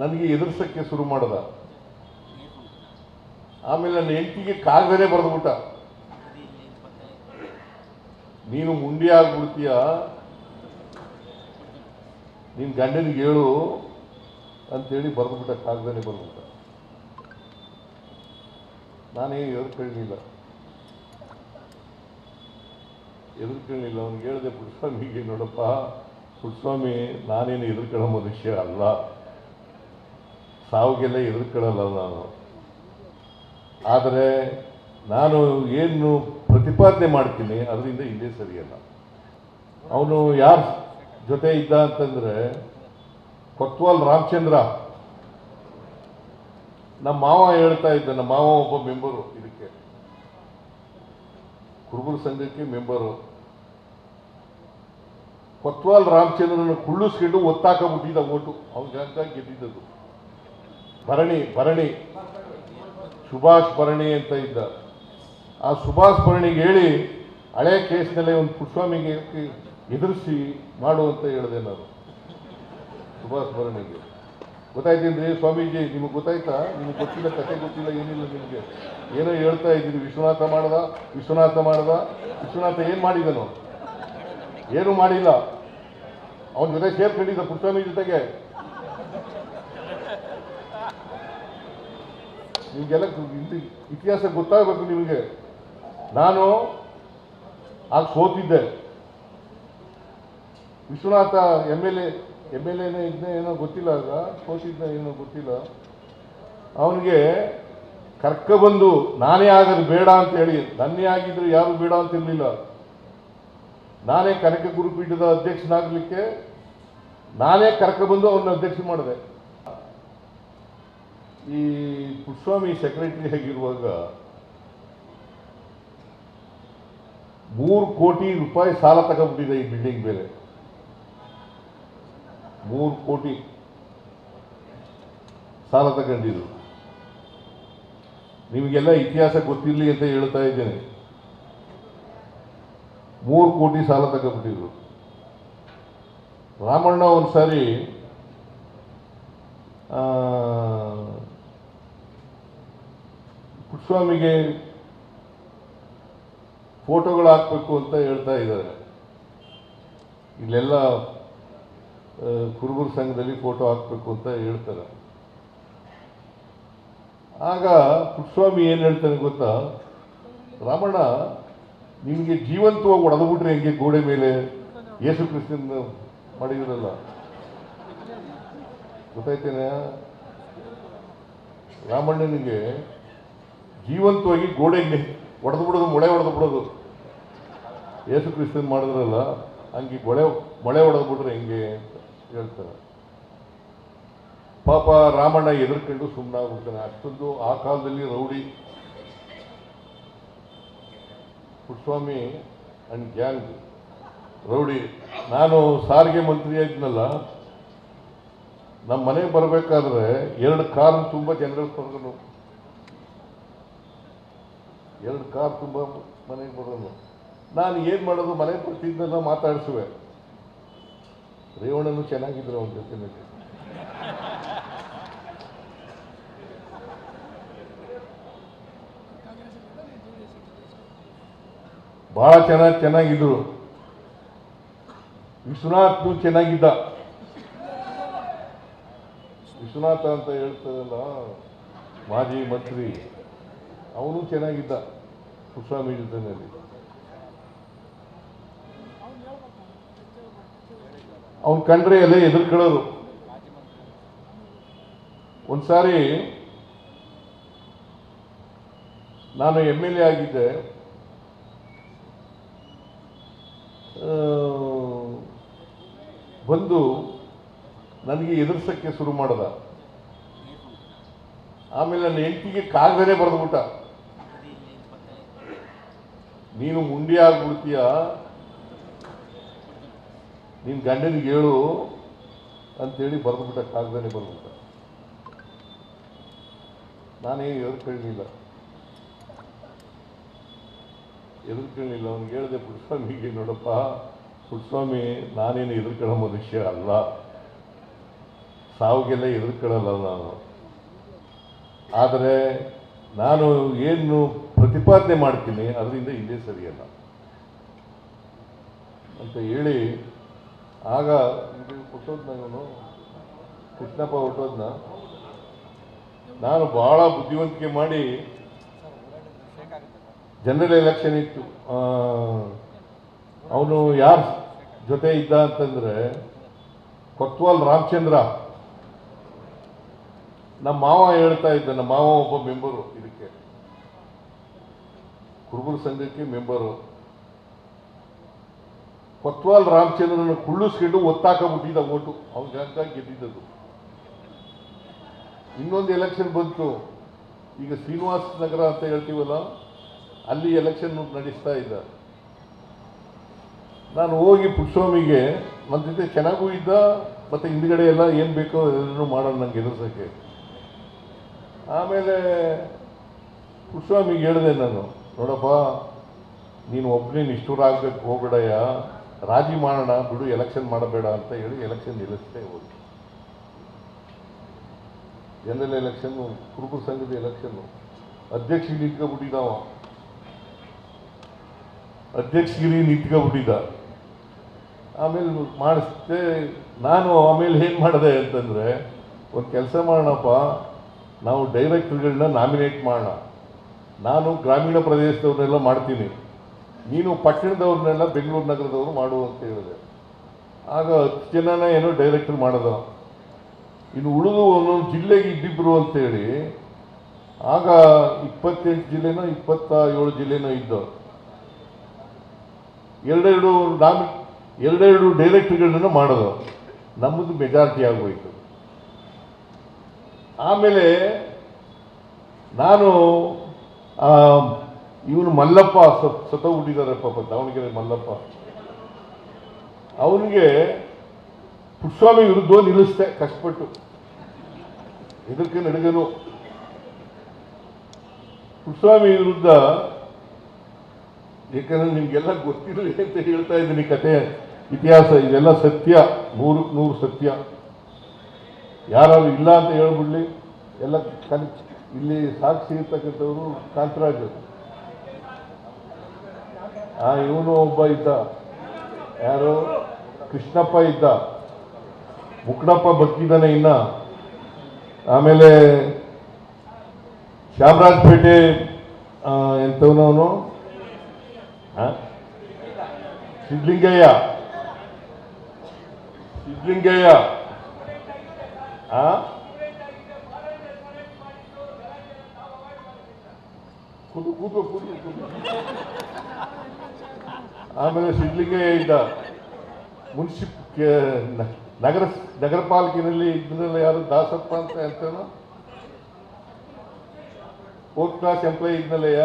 ನನಗೆ ಎದುರಿಸೋಕ್ಕೆ ಶುರು ಮಾಡ್ದ. ಆಮೇಲೆ ನನ್ನ ಹೆಂಡತಿಗೆ ಕಾಗದನೇ ಬರೆದ್ಬಿಟ್ಟ ನೀನು ಮುಂಡಿ ಆಗ್ಬಿಡ್ತೀಯ? ನಿನ್ನ ಗಂಡನಿಗೆ ಹೇಳು ಅಂತೇಳಿ ಬರೆದ್ಬಿಟ್ಟ ಕಾಗದನೇ ಬರೆದ್ಬಿಟ್ಟ ನಾನೇನು ಎದುರ್ಕೊಳ್ಳಿಲ್ಲ ಎದುರ್ಕೊಳ್ಳಿಲ್ಲ ಅವ್ನಿಗೆ ಹೇಳಿದೆ, ಪುಟ್ಸ್ವಾಮಿಗೆ ನೋಡಪ್ಪ, ಪುಟ್ಸ್ವಾಮಿ, ನಾನೇನು ಎದುರ್ಕೊಳ್ಳೋ ಮನುಷ್ಯ ಅಲ್ಲ. ಸಾವಿಗೆಲ್ಲ ಎದುರ್ಕೊಳ್ಳಲ್ಲ ನಾನು. ಆದರೆ ನಾನು ಏನು ಪ್ರತಿಪಾದನೆ ಮಾಡ್ತೀನಿ ಅದರಿಂದ ಹಿಂದೆ ಸರಿಯಲ್ಲ. ಅವನು ಯಾರ ಜೊತೆ ಇದ್ದ ಅಂತಂದ್ರೆ ಕೊತ್ವಾಲ್ ರಾಮಚಂದ್ರ. ನಮ್ಮ ಮಾವ ಹೇಳ್ತಾ ಇದ್ದ, ನಮ್ಮ ಮಾವ ಒಬ್ಬ ಮೆಂಬರು ಇದಕ್ಕೆ. ಕುರುಬರ ಸಂಘಕ್ಕೆ ಮೆಂಬರು ಕೊತ್ವಾಲ್ ರಾಮಚಂದ್ರನ ಕುಳ್ಳಿಸ್ಕೊಂಡು ಒತ್ತಾಕಬಿಟ್ಟಿದ್ದ ಓಟು. ಅವ್ನಿಗೆ ಹಂಗಾಗಿ ಗೆದ್ದಿದ್ದದು. ಭರಣಿ ಭರಣಿ. ಸುಭಾಷ್ ಭರಣಿ ಅಂತ ಇದ್ದ. ಆ ಸುಭಾಷ್ ಭರಣಿಗೆ ಹೇಳಿ, ಹಳೆ ಕೇಸ್ನಲ್ಲೇ ಒಂದು ಪುಟ್ಸ್ವಾಮಿಗೆ ಎದುರಿಸಿ ಮಾಡು ಅಂತ ಹೇಳಿದೆ ನಾನು. ಸುಭಾಷ್ ಭರಣಿಗೆ. ಗೊತ್ತಾಯ್ತೇನ್ರಿ ಸ್ವಾಮೀಜಿ, ನಿಮಗೆ ಗೊತ್ತಾಯ್ತಾ? ನಿಮಗೆ ಗೊತ್ತಿಲ್ಲ, ಕತೆ ಗೊತ್ತಿಲ್ಲ, ಏನಿಲ್ಲ ನಿಮಗೆ? ಏನೋ ಹೇಳ್ತಾ ಇದ್ದೀನಿ ವಿಶ್ವನಾಥ ಮಾಡ್ದ ವಿಶ್ವನಾಥ ಮಾಡ್ದ, ವಿಶ್ವನಾಥ ಏನು ಮಾಡಿದನು? ಏನು ಮಾಡಿಲ್ಲ. ಅವನ ಜೊತೆ ಸೇರ್ಕೊಂಡಿದ್ದ ಪುಟ್ಸ್ವಾಮಿ ಜೊತೆಗೆ. ನಿಮಗೆಲ್ಲ ಇಂತಿ- ಇತಿಹಾಸ ಗೊತ್ತಾಗಬೇಕು ನಿಮಗೆ. ನಾನು ಆಗ ಸೋತಿದ್ದೆ. Vishwanath M L A, M L ಎನೇ ಇದ್ದ ಏನೋ ಗೊತ್ತಿಲ್ಲ ಆಗ ಸೋತಿದ್ದ ಏನೋ ಗೊತ್ತಿಲ್ಲ. ಅವನಿಗೆ ಕರ್ಕೊಬಂದು ನಾನೇ ಆಗೋದು ಬೇಡ ಅಂತ ಹೇಳಿ ನನ್ನೇ ಆಗಿದ್ರು ಯಾರು ಬೇಡ ಅಂತ ಇರಲಿಲ್ಲ. ನಾನೇ ಕನಕ ಗುರುಪೀಠದ ಅಧ್ಯಕ್ಷನಾಗಲಿಕ್ಕೆ ನಾನೇ ಕರ್ಕೊಬಂದು ಅವನ್ನ ಅಧ್ಯಕ್ಷ ಮಾಡಿದೆ. ಈ ಪುಟ್ಸ್ವಾಮಿ ಸೆಕ್ರೆಟರಿ ಆಗಿರುವಾಗ ಮೂರು ಕೋಟಿ ರೂಪಾಯಿ ಸಾಲ ತಗೊಂಡ್ಬಿಟ್ಟಿದೆ ಈ ಬಿಲ್ಡಿಂಗ್ ಮೇಲೆ. ಮೂರು ಕೋಟಿ ಸಾಲ ತಗೊಂಡಿದ್ರು. ನಿಮಗೆಲ್ಲ ಇತಿಹಾಸ ಗೊತ್ತಿರಲಿ ಅಂತ ಹೇಳ್ತಾ ಇದ್ದೇನೆ. ಮೂರು ಕೋಟಿ ಸಾಲ ತಗೊಂಡ್ಬಿಟ್ಟಿದ್ರು. ರಾಮಣ್ಣ ಒಂದ್ಸಾರಿ ಆ, ಪುಟ್ಸ್ವಾಮಿಗೆ ಫೋಟೋಗಳು ಹಾಕಬೇಕು ಅಂತ ಹೇಳ್ತಾ ಇದ್ದಾರೆ. ಇಲ್ಲೆಲ್ಲ ಕುರುಬರ ಸಂಘದಲ್ಲಿ ಫೋಟೋ ಹಾಕಬೇಕು ಅಂತ ಹೇಳ್ತಾರೆ. ಆಗ ಪುಟ್ಸ್ವಾಮಿ ಏನು ಹೇಳ್ತಾನೆ ಗೊತ್ತಾ? ರಾಮಣ್ಣ, ನಿಮಗೆ ಜೀವಂತವಾಗಿ ಒಡೆದ್ಬಿಟ್ರೆ ಹೆಂಗೆ ಗೋಡೆ ಮೇಲೆ? ಯೇಸು ಕ್ರಿಸ್ತನ್ ಮಾಡಿದ್ರಲ್ಲ. ಗೊತ್ತಾಯ್ತೇನೆ? ರಾಮಣ್ಣನಿಗೆ ಜೀವಂತವಾಗಿ ಗೋಡೆಗೆ ಹೊಡೆದು ಬಿಡೋದು, ಮೊಳೆ ಹೊಡೆದು ಬಿಡೋದು. ಯೇಸು ಕ್ರಿಸ್ತನ್ ಮಾಡಿದ್ರಲ್ಲ, ಹಂಗೆ ಮೊಳೆ ಮೊಳೆ ಹೊಡೆದು ಬಿಟ್ರೆ ಹೆಂಗೆ ಅಂತ ಹೇಳ್ತಾರೆ. ಪಾಪ ರಾಮಣ್ಣ ಎದುರ್ಕೊಂಡು ಸುಮ್ಮನಾಗ್ಬಿಡ್ತಾನೆ ಅಷ್ಟೊಂದು ಆ ಕಾಲದಲ್ಲಿ rowdy. Putswamy and gang rowdy. ನಾನು ಸಾರಿಗೆ ಮಂತ್ರಿ ಆಗಿದ್ನಲ್ಲ ನಮ್ಮ ಮನೆಗೆ ಬರಬೇಕಾದ್ರೆ ಎರಡು ಕಾರ್ ತುಂಬ ಜನಗಳು ಕರ್ಕೊಂಡು ಎರಡು ಕಾರ್ ತುಂಬ ಮನೆಗೆ ಬರೋಲ್ಲ ನಾನು ಏನು ಮಾಡೋದು, ಮನೆ ಬರ್ತಿದ್ದೆಲ್ಲ ಮಾತಾಡಿಸುವೆ. ರೇವಣ್ಣನು ಚೆನ್ನಾಗಿದ್ರು ಅವನ ಜೊತೆನಲ್ಲಿ. ಬಹಳ ಚೆನ್ನಾಗಿ ಚೆನ್ನಾಗಿದ್ರು. ವಿಶ್ವನಾಥ್ನು ಚೆನ್ನಾಗಿದ್ದ. ವಿಶ್ವನಾಥ ಅಂತ ಹೇಳ್ತಾರಲ್ಲ, ಮಾಜಿ ಮಂತ್ರಿ. ಅವನು ಚೆನ್ನಾಗಿದ್ದ ಕುಸ್ವಾಮಿ ಜೊತೆಯಲ್ಲಿ ಅವನ್ ಕಂಡ್ರೆ ಎಲ್ಲ ಎದುರ್ಕೊಳ್ಳೋರು ಒಂದ್ಸಾರಿ ನಾನು ಎಂ ಎಲ್ ಎ ಆಗಿದ್ದೆ. ಬಂದು ನನಗೆ ಎದುರಿಸಕ್ಕೆ ಶುರು ಮಾಡ್ದ. ಆಮೇಲೆ ನನ್ನ ಎಂಟಿಗೆ ಕಾಗದನೇ ಬರೆದ್ಬಿಟ್ಟ. ನೀನು ಮುಂಡಿ ಆಗ್ಬಿಡ್ತೀಯ? ನಿನ್ನ ಗಂಡನಿಗೆ ಹೇಳು ಅಂತೇಳಿ ಬರೆದ್ಬಿಟ್ಟ, ಕಾಗದನೇ ಬರೆದ್ಬಿಟ್ಟ. ನಾನೇನು ಎದುರ್ಕೊಳ್ಳಿಲ್ಲ ಎದುರ್ಕೊಳ್ಳಿಲ್ಲ ಅವ್ನಿಗೆ ಹೇಳಿದೆ, ಪುಟ್ಸ್ವಾಮಿಗೆ ನೋಡಪ್ಪ, ಪುಟ್ಸ್ವಾಮಿ, ನಾನೇನು ಎದುರ್ಕೊಳ್ಳೋ ಮನುಷ್ಯ ಅಲ್ಲ. ಸಾವಿಗೆಲ್ಲ ಎದುರ್ಕೊಳ್ಳಲ್ಲ ನಾನು. ಆದರೆ ನಾನು ಏನು ಪ್ರತಿಪಾದನೆ ಮಾಡ್ತೀನಿ ಅದರಿಂದ ಹಿಂದೆ ಸರಿಯಲ್ಲ. ಅಂತ ಹೇಳಿ ಆಗ ಇವನು ಕೃಷ್ಣಪ್ಪ ಹುಟ್ಟೋದ್ನ ನಾನು ಬಹಳ ಬುದ್ಧಿವಂತಿಕೆ ಮಾಡಿ ಜನರಲ್ ಎಲೆಕ್ಷನ್ ಇತ್ತು. ಅವನು ಯಾರ ಜೊತೆ ಇದ್ದ ಅಂತಂದರೆ ಕೊತ್ವಾಲ್ ರಾಮಚಂದ್ರ. ನಮ್ಮ ಮಾವ ಹೇಳ್ತಾ ಇದ್ದ, ನಮ್ಮ ಮಾವ ಒಬ್ಬ ಮೆಂಬರು ಇದಕ್ಕೆ. ಕುರುಬರ ಸಂಘಕ್ಕೆ ಮೆಂಬರು. ಕೊತ್ವಾಲ್ ರಾಮಚಂದ್ರನ ಕುಳ್ಳಿಸ್ಕೊಂಡು ಒತ್ತಾಕಬಿಟ್ಟಿದ್ದ ಓಟು. ಅವ್ನ ಹಂಗಾಗಿ ಗೆದ್ದಿದ್ದದು. ಇನ್ನೊಂದು ಎಲೆಕ್ಷನ್ ಬಂತು. ಈಗ ಶ್ರೀನಿವಾಸ ನಗರ ಅಂತ ಹೇಳ್ತೀವಲ್ಲ, ಅಲ್ಲಿ ಎಲೆಕ್ಷನ್ ನಡೆಸ್ತಾ ಇದ್ದ. ನಾನು ಹೋಗಿ ಪುಟ್ಸ್ವಾಮಿಗೆ ನನ್ನ ಜೊತೆ ಚೆನ್ನಾಗೂ ಇದ್ದ, ಮತ್ತೆ ಹಿಂದ್ಗಡೆ ಎಲ್ಲ ಏನು ಬೇಕೋ ಎಲ್ಲರೂ ಮಾಡೋಣ ನಂಗೆ ಎದುರ್ಸೋಕ್ಕೆ. ಆಮೇಲೆ ಕುಸ್ವಾಮಿಗೆ ಹೇಳಿದೆ ನಾನು, ನೋಡಪ್ಪ, ನೀನು ಒಬ್ಬನೇ ನಿಷ್ಠೂರ ಆಗ್ಬೇಕು, ಹೋಗ್ಬೇಡಯ್ಯ. ರಾಜಿ ಮಾಡೋಣ, ಬಿಡು ಎಲೆಕ್ಷನ್ ಮಾಡಬೇಡ ಅಂತ ಹೇಳಿ ಎಲೆಕ್ಷನ್ ನಿಲ್ಲಿಸ್ತೇ ಹೋಗಿ. ಜನರಲ್ ಎಲೆಕ್ಷನ್ನು ಕುರುಬ ಸಂಘದ ಎಲೆಕ್ಷನ್ನು ಅಧ್ಯಕ್ಷಿಗೆ ನಿಂತ್ಕೊಬಿಟ್ಟಿದ್ದಾವ ಅಧ್ಯಕ್ಷಗಿರಿ ನಿಂತ್ಕೊಬಿಟ್ಟಿದ್ದ ಆಮೇಲೆ ಮಾಡಿಸ್ದೆ, ನಾನು ಆಮೇಲೆ ಏನು ಮಾಡಿದೆ ಅಂತಂದರೆ, ಒಂದು ಕೆಲಸ ಮಾಡೋಣಪ್ಪ. ನಾವು ಡೈರೆಕ್ಟರ್ಗಳನ್ನ ನಾಮಿನೇಟ್ ಮಾಡೋಣ. ನಾನು ಗ್ರಾಮೀಣ ಪ್ರದೇಶದವ್ರನ್ನೆಲ್ಲ ಮಾಡ್ತೀನಿ. ನೀನು ಪಟ್ಟಣದವ್ರನ್ನೆಲ್ಲ ಬೆಂಗಳೂರು ನಗರದವರು ಮಾಡು ಅಂತ ಹೇಳಿದೆ. ಆಗ ಹತ್ತು ಜನನ ಏನೋ ಡೈರೆಕ್ಟರ್ ಮಾಡೋದು. ಇನ್ನು ಉಳಿದು ಒಂದೊಂದು ಜಿಲ್ಲೆಗೆ ಇದ್ದಿಬ್ರು ಅಂತೇಳಿ ಆಗ ಇಪ್ಪತ್ತೆಂಟು ಜಿಲ್ಲೆನೋ ಇಪ್ಪತ್ತ ಏಳು ಜಿಲ್ಲೆನೋ ಇದ್ದವು ಎರಡೆರಡು ನಾಮಿ, ಎರಡೆರಡು ಡೈರೆಕ್ಟರ್ಗಳನ್ನ ಮಾಡೋದು. ನಮ್ಮದು ಮೆಜಾರಿಟಿ ಆಗೋಯ್ತು ಆಮೇಲೆ ನಾನು ಇವನು ಮಲ್ಲಪ್ಪ ಸತ್ ಹುಟ್ಟಿದ್ದಾರೆ ಪಾಪ, ದಾವಣಗೆರೆ ಮಲ್ಲಪ್ಪ. ಅವನಿಗೆ ಪುಟ್ಸ್ವಾಮಿ ವಿರುದ್ಧ ನಿಲ್ಲಿಸ್ದೆ, ಕಷ್ಟಪಟ್ಟು. ಇದಕ್ಕೆ ನಡುಗನು ಪುಟ್ಸ್ವಾಮಿ ವಿರುದ್ಧ, ಏಕೆಂದ್ರೆ ನಿಮ್ಗೆಲ್ಲ ಗೊತ್ತಿರಲಿ ಅಂತ ಹೇಳ್ತಾ ಇದ್ದೀನಿ ಕತೆ ಇತಿಹಾಸ ಇದೆಲ್ಲ ಸತ್ಯ, ನೂರು ನೂರು ಸತ್ಯ. ಯಾರು ಇಲ್ಲ ಅಂತ ಹೇಳ್ಬಿಡ್ಲಿ. ಎಲ್ಲ ಕನ್ ಇಲ್ಲಿ ಸಾಕ್ಷಿ ಇರ್ತಕ್ಕಂಥವ್ರು ಕಾಂತರಾಜ್ ಆ, ಇವನು ಒಬ್ಬ ಇದ್ದ. ಯಾರು? ಕೃಷ್ಣಪ್ಪ ಇದ್ದ. ಮುಕ್ಕಡಪ್ಪ ಬದುಕಿದ್ದಾನೆ ಇನ್ನ. ಆಮೇಲೆ ಶ್ಯಾಮರಾಜಪೇಟೆ ಎಂಥವನವನು ಸಿದ್ಲಿಂಗಯ್ಯ ಸಿದ್ಲಿಂಗಯ್ಯ ಕೂತು ಕೂತು ಕೂತು ಕೂತು ಆಮೇಲೆ ಸಿಗ್ಲಿಕ್ಕೆ ಇದ್ದ ಮುನ್ಸಿಪ್ ನಗರ ನಗರ ಪಾಲಿಕೆನಲ್ಲಿ ಇದ್ರಲ್ಲ ಯಾರು ದಾಸಪ್ಪ ಅಂತ ಹೇಳ್ತಾನೋ? ಫೋರ್ತ್ ಕ್ಲಾಸ್ ಎಂಪ್ಲಾಯಿ ಇದ್ನಲ್ಲಯ್ಯ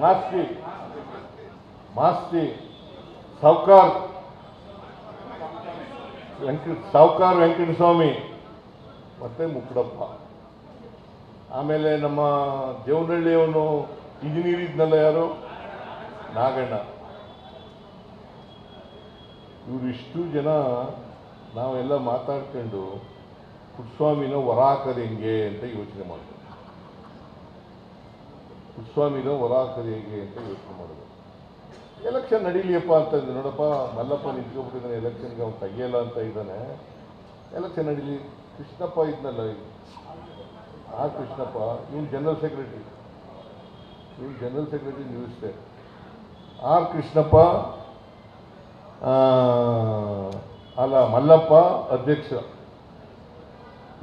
ಮಾಸ್ತಿ ಮಾಸ್ತಿ ಸಾವ್ಕಾರ್ ವೆಂಕಟ, ಸಾವ್ಕಾರ ವೆಂಕಟಸ್ವಾಮಿ, ಮತ್ತೆ ಮುಕ್ಕಡಪ್ಪ ಆಮೇಲೆ ನಮ್ಮ ದೇವನಹಳ್ಳಿಯವನು ಇಂಜಿನಿಯರ್ ಇದ್ನಲ್ಲ ಯಾರು? ನಾಗಣ್ಣ. ಇವರಿಷ್ಟು ಜನ ನಾವೆಲ್ಲ ಮಾತಾಡ್ಕೊಂಡು ಪುಟ್ಸ್ವಾಮಿನ ಹಾಕೋದು ಹೆಂಗೆ ಅಂತ ಯೋಚನೆ ಮಾಡಿದ್ವಿ ಪುಟ್ಸ್ವಾಮಿನ ಹೊರ ಹೆಂಗೆ ಅಂತ ಯೋಚನೆ ಮಾಡಿದ್ವಿ ಎಲೆಕ್ಷನ್ ನಡೀಲಿಯಪ್ಪ ಅಂತಂದ್ರೆ ನೋಡಪ್ಪ, ಮಲ್ಲಪ್ಪ ನಿಂತ್ಕೊಬಿಟ್ಟಿದ್ದಾನೆ ಎಲೆಕ್ಷನ್ಗೆ ಅವ್ನು ತೆಗೆಯಲ್ಲ ಅಂತ ಇದ್ದಾನೆ. ಎಲೆಕ್ಷನ್ ನಡೀಲಿ. ಕೃಷ್ಣಪ್ಪ ಇದ್ನಲ್ಲ ಆ ಕೃಷ್ಣಪ್ಪ ಇವ್ನು ಜನರಲ್ ಸೆಕ್ರೆಟರಿ ಇವ್ನು general secretary news R Krishnappa ಅಲ್ಲ, ಮಲ್ಲಪ್ಪ ಅಧ್ಯಕ್ಷ.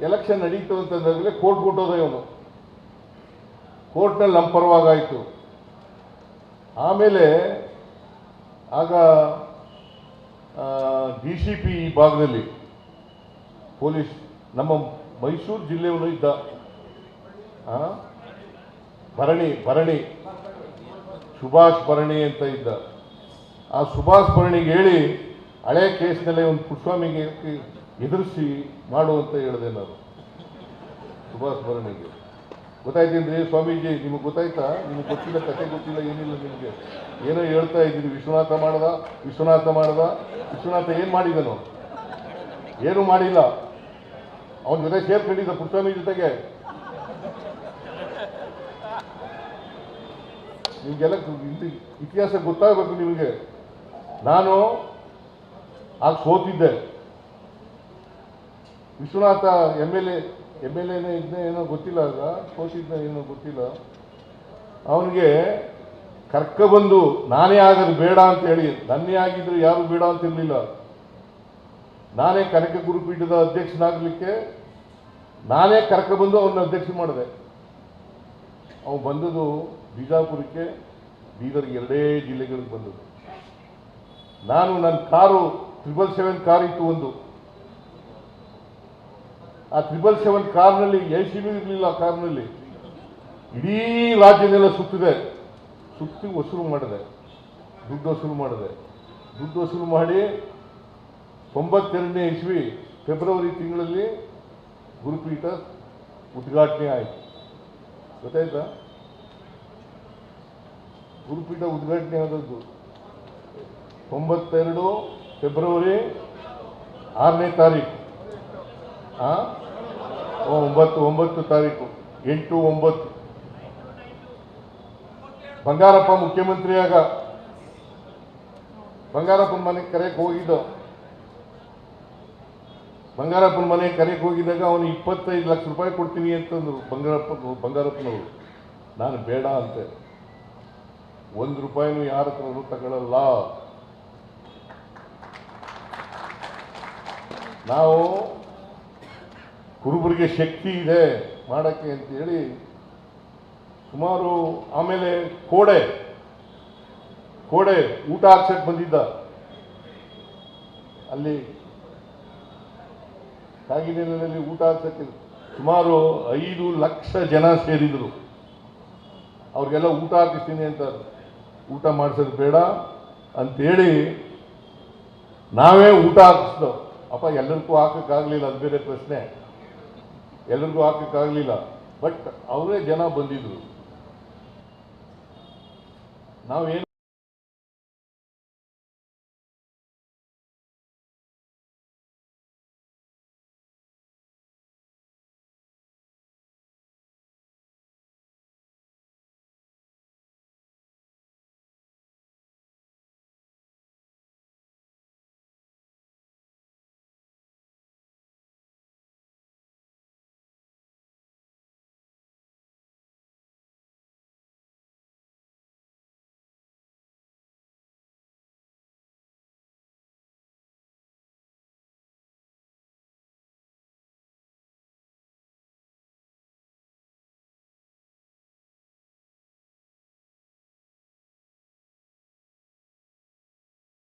ಎಲೆಕ್ಷನ್ ನಡೀತು ಅಂತಂದ್ರೆ ಕೋರ್ಟ್ ಕೊಟ್ಟೋದ ಇವನು. ಕೋರ್ಟ್ನಲ್ಲಿ ನಮ್ಮ ಪರವಾಗಾಯಿತು ಆಮೇಲೆ ಆಗ ಡಿ ಸಿ ಪಿ ಈ ಭಾಗದಲ್ಲಿ ಪೊಲೀಸ್ ನಮ್ಮ ಮೈಸೂರು ಜಿಲ್ಲೆಯವನು ಇದ್ದ? ಭರಣಿ ಭರಣಿ, ಸುಭಾಷ್ ಭರಣಿ ಅಂತ ಇದ್ದ ಆ ಸುಭಾಷ್ ಭರಣಿಗೆ ಹೇಳಿ, ಹಳೆ ಕೇಸ್ನಲ್ಲಿ ಒಂದು ಪುಟ್ಸ್ವಾಮಿಗೆ ಎದುರಿಸಿ ಮಾಡು ಅಂತ ಹೇಳಿದೆ ನಾನು, ಸುಭಾಷ್ ಭರಣಿಗೆ ಗೊತ್ತಾಯ್ತೇನ್ರಿ? ಸ್ವಾಮೀಜಿ, ನಿಮಗೆ ಗೊತ್ತಾಯ್ತಾ? ನಿಮಗೆ ಗೊತ್ತಿಲ್ಲ, ಕತೆ ಗೊತ್ತಿಲ್ಲ, ಏನಿಲ್ಲ ನಿಮಗೆ? ಏನೋ ಹೇಳ್ತಾ ಇದ್ದೀನಿ ವಿಶ್ವನಾಥ ಮಾಡ್ದ ವಿಶ್ವನಾಥ ಮಾಡ್ದ, ವಿಶ್ವನಾಥ ಏನು ಮಾಡಿದನು? ಏನು ಮಾಡಿಲ್ಲ. ಅವನ ಜೊತೆ ಸೇರ್ಕೊಂಡಿದ್ದ ಪುಟ್ಟಸ್ವಾಮಿ ಜೊತೆಗೆ. ನಿಮಗೆಲ್ಲ ಇಲ್ಲಿ ಇತಿಹಾಸ ಗೊತ್ತಾಗಬೇಕು ನಿಮಗೆ. ನಾನು ಆಗ ಸೋತಿದ್ದೆ. Vishwanath M L A M L ಎನೇ ಇದ್ನೇ ಏನೋ ಗೊತ್ತಿಲ್ಲ ಆಗ ಕೋಶಿದ್ನ ಏನೋ ಗೊತ್ತಿಲ್ಲ. ಅವನಿಗೆ ಕರ್ಕೊಬಂದು ನಾನೇ ಆಗೋದು ಬೇಡ ಅಂತ ಹೇಳಿ, ನನ್ನೇ ಆಗಿದ್ರು ಯಾರು ಬೇಡ ಅಂತ ಇರಲಿಲ್ಲ. ನಾನೇ ಕನಕ ಗುರುಪೀಠದ ಅಧ್ಯಕ್ಷನಾಗಲಿಕ್ಕೆ ನಾನೇ ಕರ್ಕ ಬಂದು ಅವನ್ನ ಅಧ್ಯಕ್ಷ ಮಾಡಿದೆ. ಅವನು ಬಂದದು ಬಿಜಾಪುರಕ್ಕೆ ಬೀದರ್ ಎರಡೇ ಜಿಲ್ಲೆಗಳಿಗೆ ಬಂದದ್ದು. ನಾನು ನನ್ನ ಕಾರು ತ್ರಿಬಲ್ ಸೆವೆನ್ ಕಾರ್ ಇತ್ತು ಒಂದು. ಆ ತ್ರಿಬಲ್ ಸೆವೆನ್ ಕಾರ್ನಲ್ಲಿ ಎ ಸಿ ಬಿ ಇರಲಿಲ್ಲ ಆ ಕಾರ್ನಲ್ಲಿ. ಇಡೀ ರಾಜ್ಯದೆಲ್ಲ ಸುತ್ತಿದೆ. ಸುತ್ತಿ ವಸೂಲು ಮಾಡಿದೆ. ದುಡ್ಡು ವಸೂಲು ಮಾಡಿದೆ. ದುಡ್ಡು ವಸೂಲು ಮಾಡಿ ತೊಂಬತ್ತೆರಡನೇ ಇಸ್ವಿ ಫೆಬ್ರವರಿ ತಿಂಗಳಲ್ಲಿ ಗುರುಪೀಠ ಉದ್ಘಾಟನೆ ಆಯಿತು. ಗೊತ್ತಾಯ್ತಾ? ಗುರುಪೀಠ ಉದ್ಘಾಟನೆ ಆದದ್ದು. ತೊಂಬತ್ತೆರಡು ಫೆಬ್ರವರಿ ಆರನೇ ತಾರೀಕು. ಆ? ಒಂಬತ್ತು ಒಂಬತ್ತು ತಾರೀಕು, ಎಂಟು, ಒಂಬತ್ತು. ಬಂಗಾರಪ್ಪ ಮುಖ್ಯಮಂತ್ರಿಯಾಗ. ಬಂಗಾರಪ್ಪನ ಮನೆಗೆ ಕರೆಯಕ್ಕೆ ಹೋಗಿದ್ದ. ಬಂಗಾರಪ್ಪನ ಮನೆಗೆ ಕರೆಯಕ್ಕೆ ಹೋಗಿದ್ದಾಗ ಅವನು ಇಪ್ಪತ್ತೈದು ಲಕ್ಷ ರೂಪಾಯಿ ಕೊಡ್ತೀನಿ ಅಂತಂದ್ರು ಬಂಗಾರಪ್ಪ, ಬಂಗಾರಪ್ಪನವರು. ನಾನು ಬೇಡ ಅಂತೆ. ಒಂದು ರೂಪಾಯಿನೂ ಯಾರ ಹತ್ರನೂ ತಗೊಳ್ಳಲ್ಲ ನಾವು ಕುರುಬರಿಗೆ ಶಕ್ತಿ ಇದೆ ಮಾಡೋಕ್ಕೆ ಅಂತೇಳಿ ಸುಮಾರು ಆಮೇಲೆ ಕೋಡೆ ಕೋಡೆ ಊಟ ಹಾಕ್ಸಕ್ ಬಂದಿದ್ದ ಅಲ್ಲಿ ಕಾಗಿನೆಲೆಯಲ್ಲಿ ಊಟ ಹಾಕ್ಸಕ್ಕೆ ಸುಮಾರು ಐದು ಲಕ್ಷ ಜನ ಸೇರಿದರು. ಅವ್ರಿಗೆಲ್ಲ ಊಟ ಹಾಕಿಸ್ತೀನಿ ಅಂತ ಊಟ ಮಾಡಿಸೋದು ಬೇಡ ಅಂತೇಳಿ ನಾವೇ ಊಟ ಹಾಕಿಸ್ದು. ಅಪ್ಪ ಎಲ್ಲರಿಗೂ ಹಾಕಕ್ಕಾಗಲಿಲ್ಲ, ಅದು ಬೇರೆ ಪ್ರಶ್ನೆ. ಎಲ್ಲರಿಗೂ ಹಾಕಕ್ಕಾಗಲಿಲ್ಲ. ಬಟ್ ಅವರೇ ಜನ ಬಂದಿದ್ರು. ನಾವೇನು